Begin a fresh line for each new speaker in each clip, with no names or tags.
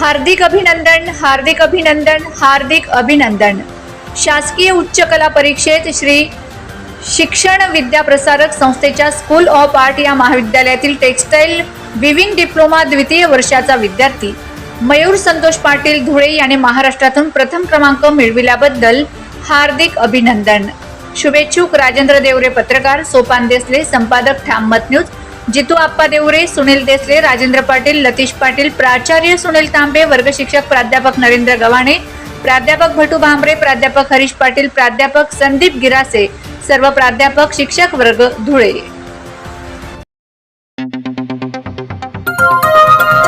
हार्दिक अभिनंदन हार्दिक अभिनंदन हार्दिक अभिनंदन. शासकीय उच्च कला परीक्षेत श्री शिक्षण विद्याप्रसारक संस्थेच्या स्कूल ऑफ आर्ट या महाविद्यालयातील टेक्स्टाईल विविंग डिप्लोमा द्वितीय वर्षाचा विद्यार्थी. मयूर संतोष पाटील धुळे याने महाराष्ट्रातून प्रथम क्रमांक मिळविल्याबद्दल हार्दिक अभिनंदन. शुभेच्छुक राजेंद्र देवरे पत्रकार सोपान देसले संपादक ठाममत न्यूज जितू आप्पा देवरे सुनील देसले राजेंद्र पाटील लतीश पाटील प्राचार्य सुनील तांबे वर्ग शिक्षक प्राध्यापक नरेंद्र गव्हाणे प्राध्यापक भटू भांबरे प्राध्यापक हरीश पाटील प्राध्यापक संदीप गिरासे सर्व प्राध्यापक शिक्षक वर्ग धुळे.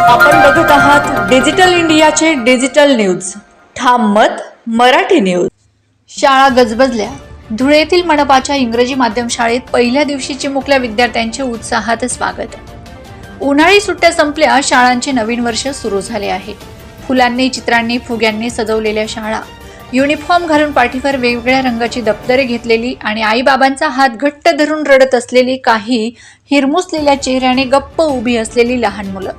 आपण बघत आहात डिजिटल इंडियाचे डिजिटल न्यूज. ठाम मत मराठी न्यूज. शाळा गजबजल्या. धुळेतील मनपाच्या इंग्रजी माध्यम शाळेत पहिल्या दिवशी चिमुकल्या विद्यार्थ्यांचे उत्साहात स्वागत. उन्हाळी सुट्ट्या संपल्या शाळांचे नवीन वर्ष सुरू झाले आहे. फुलांनी चित्रांनी फुग्यांनी सजवलेल्या शाळा. युनिफॉर्म घालून पाठीवर वेगवेगळ्या रंगाची दप्तरे घेतलेली आणि आईबाबांचा हात घट्ट धरून रडत असलेली काही हिरमुसलेल्या चेहऱ्याने गप्प उभी असलेली लहान मुलं.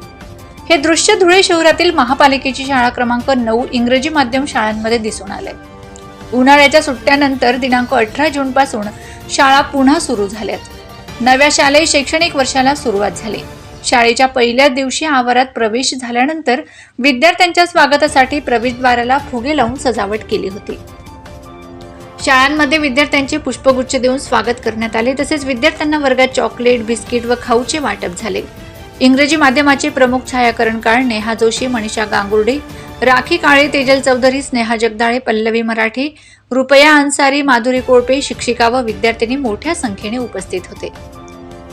हे दृश्य धुळे शहरातील महापालिकेची शाळा क्रमांक नऊ इंग्रजी माध्यम शाळांमध्ये दिसून आले उन्हाळ्याच्या सुट्ट्यानंतर दिनांक अठरा जूनपासून शाळा पुन्हा सुरू झाल्यात. नव्या शालेय शैक्षणिक वर्षाला सुरुवात झाली. शाळेच्या पहिल्या दिवशी आवारात प्रवेश झाल्यानंतर विद्यार्थ्यांच्या स्वागतासाठी प्रवेशद्वाराला फुगे लावून सजावट केली होती. शाळांमध्ये विद्यार्थ्यांचे पुष्पगुच्छ देऊन स्वागत करण्यात आले तसेच विद्यार्थ्यांना वर्गात चॉकलेट बिस्किट व खाऊचे वाटप झाले. इंग्रजी माध्यमाचे प्रमुख छायाकरण छायाकरणकार नेहा जोशी मनीषा गांगुर्डे राखी काळे तेजल चौधरी स्नेहा जगदाळे पल्लवी मराठी रुपया अन्सारी माधुरी कोळपे शिक्षिका व विद्यार्थिनी मोठ्या संख्येने उपस्थित होते.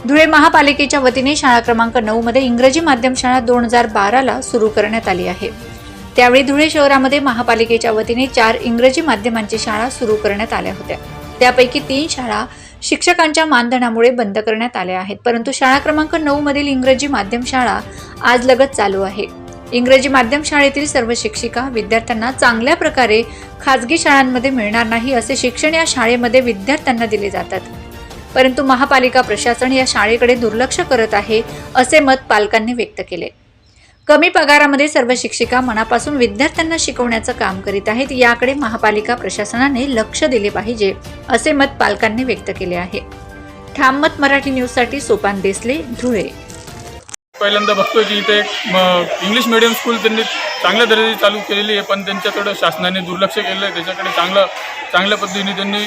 धुळे महापालिकेच्या वतीने शाळा क्रमांक नऊ मध्ये इंग्रजी माध्यम शाळा दोन हजार बाराला सुरू करण्यात आली आहे. त्यावेळी धुळे शहरामध्ये महापालिकेच्या वतीने चार इंग्रजी माध्यमांची शाळा सुरू करण्यात आल्या होत्या. त्यापैकी तीन शाळा शिक्षकांच्या मानधनामुळे बंद करण्यात आल्या आहेत. परंतु शाळा क्रमांक नऊ मधील इंग्रजी माध्यम शाळा आज लगत चालू आहे. इंग्रजी माध्यम शाळेतील सर्व शिक्षिका विद्यार्थ्यांना चांगल्या प्रकारे खाजगी शाळांमध्ये मिळणार नाही असे शिक्षण या शाळेमध्ये विद्यार्थ्यांना दिले जातात. परंतु महापालिका प्रशासन या शाळेकडे दुर्लक्ष करत आहे असे मत पालकांनी व्यक्त केले. कमी पगारामध्ये सर्व शिक्षिका मनापासून विद्यार्थ्यांना शिकवण्याचं काम करीत आहेत याकडे महापालिका प्रशासनाने लक्ष दिले पाहिजे असे मत पालकांनी व्यक्त केले आहे. ठाम मत मराठी न्यूजसाठी सोपान देसले धुळे.
पहिल्यांदा बघतोय की इथे इंग्लिश मिडियम स्कूल त्यांनी चांगल्या दर्जाची चालू केलेली आहे पण त्यांच्याकडं शासनाने दुर्लक्ष केलेलं आहे. त्याच्याकडे चांगलं चांगल्या पद्धतीने त्यांनी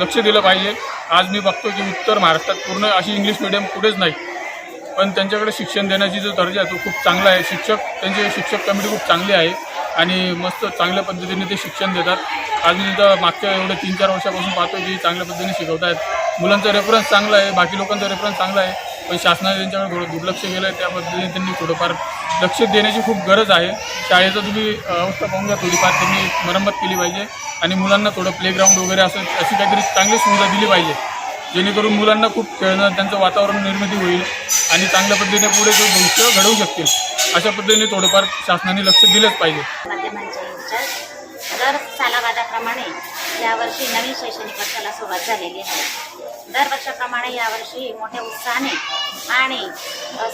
लक्ष दिलं पाहिजे. आज मी बघतो की उत्तर महाराष्ट्रात पूर्ण अशी इंग्लिश मिडियम कुठेच नाही. पण त्यांच्याकडे शिक्षण देण्याची जो दर्जा आहे तो खूप चांगला आहे. शिक्षक त्यांची शिक्षक कमिटी खूप चांगली आहे आणि मस्त चांगल्या पद्धतीने ते शिक्षण देतात. आज मी तर मागच्या एवढ्या तीन चार वर्षापासून पाहतो की चांगल्या पद्धतीने शिकवत आहेत मुलांचा रेफरन्स चांगला आहे बाकी लोकांचा रेफरन्स चांगला आहे. पण शासनाने त्यांच्याकडे थोडं दुर्लक्ष केलं आहे त्या पद्धतीने त्यांनी थोडंफार लक्ष देण्याची खूप गरज आहे. शाळेचं तुम्ही अवस्था पाहून घ्या थोडीफार त्यांनी मरम्मत केली पाहिजे आणि मुलांना थोडं प्लेग्राऊंड वगैरे असं अशी काहीतरी चांगली सुविधा दिली पाहिजे. जेणेकरून मुलांना खूप खेळणं त्यांचं वातावरण निर्मिती होईल आणि चांगल्या पद्धतीने पुढे ते भविष्य घडवू शकतील. अशा पद्धतीने थोडंफार शासनाने लक्ष दिलंच पाहिजे.
माध्यमांचे दर सालाबादाप्रमाणे यावर्षी नवीन शैक्षणिक वर्षाला सुरुवात झालेली आहे. दरवर्षाप्रमाणे यावर्षी मोठ्या उत्साहाने आणि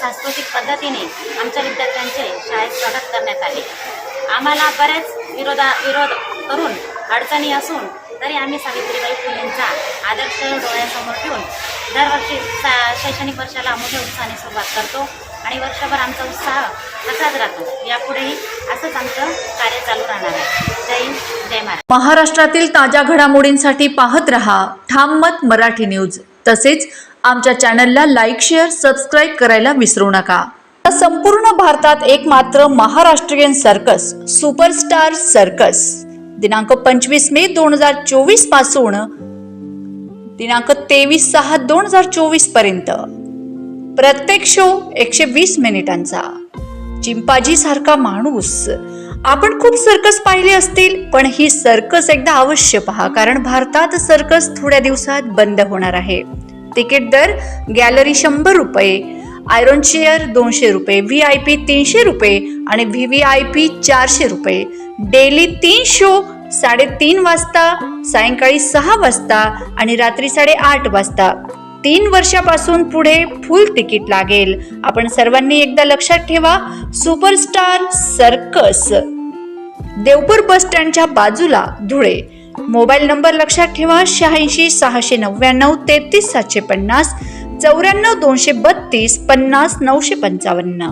सांस्कृतिक पद्धतीने आमच्या विद्यार्थ्यांचे शाळेत स्वागत करण्यात आले. आम्हाला बऱ्याच विरोधा विरोध करून अडचणी असून तरी आम्ही सावित्रीबाई फुलेंचा आदर्श डोळ्यासमोर ठेवून दरवर्षी सा शैक्षणिक वर्षाला मोठ्या उत्साहाने सुरुवात करतो. आणि वर्षभर आमचा उत्साह असाच राहतो. यापुढेही असंच आमचं कार्य चालू राहणार आहे. जय हिंद जय महाराज
महाराष्ट्रातील ताज्या घडामोडींसाठी पाहत रहा ठाम मत मराठी न्यूज. तसेच आमच्या चॅनलला लाईक शेअर सबस्क्राईब करायला विसरू नका. संपूर्ण भारतात एकमात्र महाराष्ट्रीयन सर्कस सुपरस्टार सर्कस. दिनांक पंचवीस मे दोन हजार चोवीसपासून दिनांक तेवीस सहा दोन हजार चोवीसपर्यंत. प्रत्येक शो एकशे वीस मिनिटांचा. चिंपाजी सारखा माणूस. आपण खूप सर्कस पाहिले असतील पण ही सर्कस एकदा अवश्य पहा कारण भारतात सर्कस थोड्या दिवसात बंद होणार आहे. तिकीट दर गॅलरी शंभर रुपये आयरॉन चेअर दोनशे रुपये व्ही आय पी तीनशे रुपये आणि व्ही व्ही आय पी चारशे रुपये. डेली तीन शो साडेतीन वाजता सायंकाळी सहा वाजता आणि रात्री साडेआठ वाजता. तीन वर्षापासून पुढे फुल तिकीट लागेल. आपण सर्वांनी एकदा लक्षात ठेवा सुपरस्टार सर्कस देवपूर बस स्टँडच्या बाजूला धुळे. मोबाईल नंबर लक्षात ठेवा शहाऐंशी सहाशे नव्याण्णव तेहतीस सातशे पन्नास चौऱ्याण्णव दोनशे बत्तीस पन्नास नऊशे पंचावन्न.